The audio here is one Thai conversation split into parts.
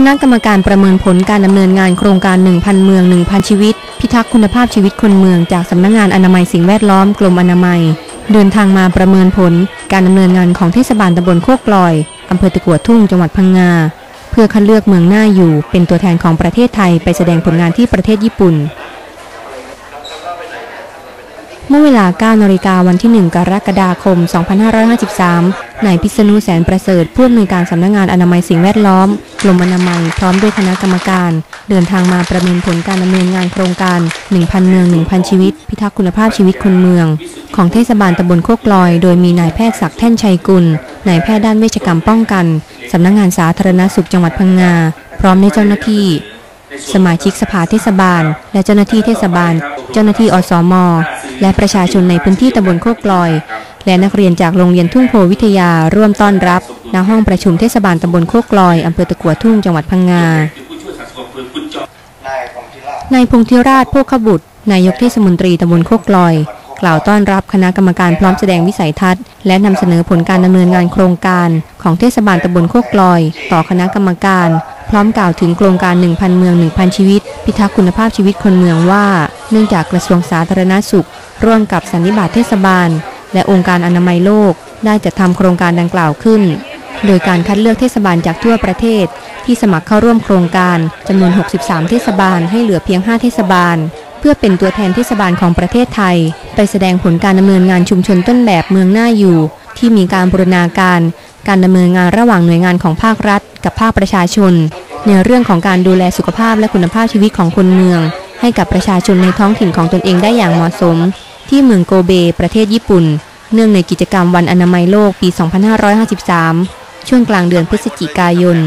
คณะกรรมการประเมินผลการดำเนินงานโครงการ 1,000 เมือง 1,000 ชีวิต พิทักษ์คุณภาพชีวิตคนเมืองจากสำนักงงานอนามัยสิ่งแวดล้อมกรมอนามัย เดินทางมาประเมินผลการดำเนินงานของเทศบาลตำบลโคกลอยอำเภอตะกัวทุ่งจังหวัดพังงา เพื่อคัดเลือกเมืองหน้าอยู่ เป็นตัวแทนของประเทศไทยไปแสดงผลงานที่ประเทศญี่ปุ่น เมื่อเวลา 9นาฬิกาวันที่ 1 กรกฎาคม 2553 นายพิษณุแสนประเสริฐผู้อำนวยการสำนักงงานอนามัยสิ่งแวดล้อมกรมอนามัย พร้อมด้วยคณะกรรมการ เดินทางมาประเมินผลการดำเนินงานโครงการ 1,000 เมือง 1,000 ชีวิต พิทักษ์คุณภาพชีวิตคนเมือง ของเทศบาลตำบลโคกลอย โดยมีนายแพทย์ศักดิ์แท่นชัยกุล นายแพทย์ด้านเวชกรรมป้องกันสำนักงงานสาธารณสุขจังหวัดพังงา พร้อมด้วยเจ้าหน้าที่สมาชิกสภาเทศบาล และเจ้าหน้าที่เทศบาล เจ้าหน้าที่อสม และประชาชนในพื้นที่ตำบลโคกลอย และนักเรียนจากโรงเรียนทุ่งโพวิทยาร่วมต้อนรับณห้องประชุมเทศบาลตำบลโคกลอยอำเภอตะกัวทุ่งจังหวัดพังงานายพงธิราชโภคบุตร นายกเทศมนตรีตำบลโคกลอย กล่าวต้อนรับคณะกรรมการพร้อมแสดงวิสัยทัศน์ และนำเสนอผลการดำเนินงานโครงการของเทศบาลตำบลโคกลอย ต่อคณะกรรมการ พร้อมกล่าวถึงโครงการ 1,000 เมือง 1,000 ชีวิต พิทักษ์คุณภาพชีวิตคนเมืองว่า เนื่องจากกระทรวงสาธารณสุข ร่วมกับสันนิบาตเทศบาล และองค์การอนามัยโลก ได้จัดทำโครงการดังกล่าวขึ้น โดยการคัดเลือกเทศบาลจากทั่วประเทศ ที่สมัครเข้าร่วมโครงการจำนวน 63 เทศบาลให้เหลือเพียง 5 เทศบาล เพื่อเป็นตัวแทนเทศบาลของประเทศไทย ไปแสดงผลการดำเนินงานชุมชนต้นแบบเมืองหน้าอยู่ ที่มีการบูรณาการ การดำเนินงานระหว่างหน่วยงานของภาครัฐ กับภาคประชาชน ในเรื่องของการดูแลสุขภาพและคุณภาพชีวิตของคนเมือง ให้กับประชาชนในท้องถิ่นของตนเองได้อย่างเหมาะสม ที่เมืองโกเบ ประเทศญี่ปุ่น เนื่องในกิจกรรมวันอนามัยโลกปี 2553 ช่วงกลางเดือนพฤศจิกายน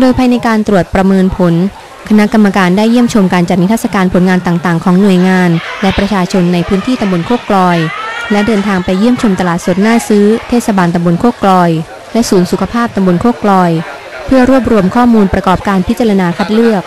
โดยภายในการตรวจประเมินผลคณะกรรมการได้เยี่ยมชมการจัดนิทรรศการผลงานต่างๆ ของหน่วยงาน และประชาชนในพื้นที่ตำบลโคกกลอย และเดินทางไปเยี่ยมชมตลาดสดหน้าซื้อ เทศบาลตำบลโคกกลอย และศูนย์สุขภาพตำบลโคกกลอย เพื่อรวบรวมข้อมูลประกอบการพิจารณาคัดเลือก